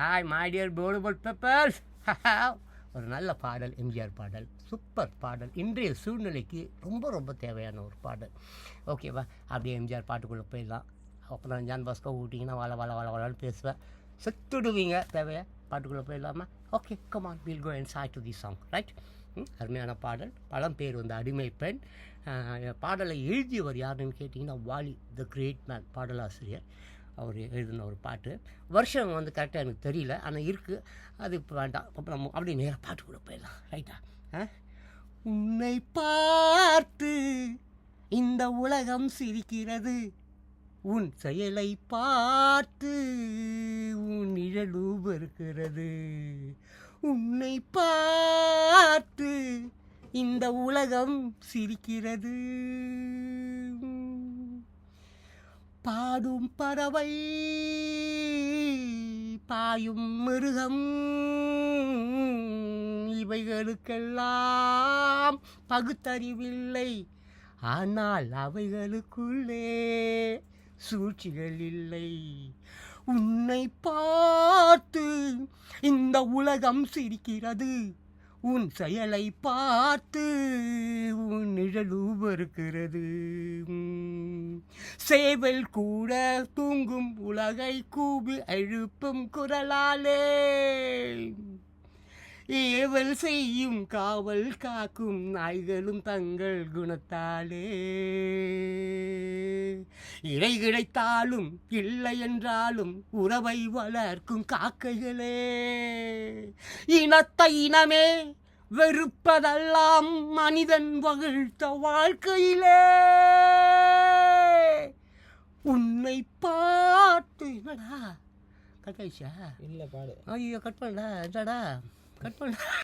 Hi மாடியர் dear peppers ஒரு நல்ல பாடல் எம்ஜிஆர் பாடல். சூப்பர் பாடல். இன்றைய சூழ்நிலைக்கு ரொம்ப ரொம்ப தேவையான ஒரு பாடல். ஓகேவா அப்படியே எம்ஜிஆர் பாட்டுக்குள்ளே போயிடலாம். அப்புறம் ஜான் பாஸ்கோ ஊட்டிங்கன்னா வள வள வள வளன்னு பேசுவேன். செத்துடுவீங்க தேவையா? பாட்டுக்குள்ளே போயிடலாமா? Okay come on we'll go and say to the song right அருமையான பாடல். பழம் பேர் வந்து அடிமை பெண். பாடலை எழுதியவர் யாருன்னு கேட்டிங்கன்னா வாலி த கிரேட் மேன் பாடலாசிரியர். அவர் எழுதின ஒரு பாட்டு. வருஷம் வந்து கரெக்டாக எனக்கு தெரியல ஆனால் இருக்குது அது இப்போ வேண்டாம். அப்போ நம்ம அப்படியே நேராக பாட்டுக்குள்ளே போயிடலாம். ரைட்டா ஆ? உன்னை பார்த்து இந்த உலகம் சிரிக்கிறது. உன் செயலை பார்த்து உன் நிழலும் இருக்கிறது. உன்னை பார்த்து இந்த உலகம் சிரிக்கிறது. பாடும் பறவை பாயும் மிருகம். இவைகளுக்கெல்லாம் பகுத்தறிவில்லை. ஆனால் அவைகளுக்குள்ளே சூழ்ச்சிகள் இல்லை. உன்னை பார்த்து இந்த உலகம் சிரிக்கிறது. உன் செயலை பார்த்து உன் நிழலும் இருக்கிறது உம். சேவல் கூட தூங்கும் உலகை கூவி அழுப்பும் குரலாலே. ஏவல் செய்யும் காவல் காக்கும் நாய்களும் தங்கள் குணத்தாலே. இறை கிடைத்தாலும் இல்லை என்றாலும் உறவை வளர்க்கும் காக்கைகளே. இனத்தை இனமே வெறுப்பதெல்லாம் மனிதன் வகிழ்த்த வாழ்க்கையிலே. உன்னை பார்த்து. என்னடா? கட் ஆயிடுச்சா இல்லை பாடு. ஐயோ கட் பண்ணல. என்னடா? கட் பண்ண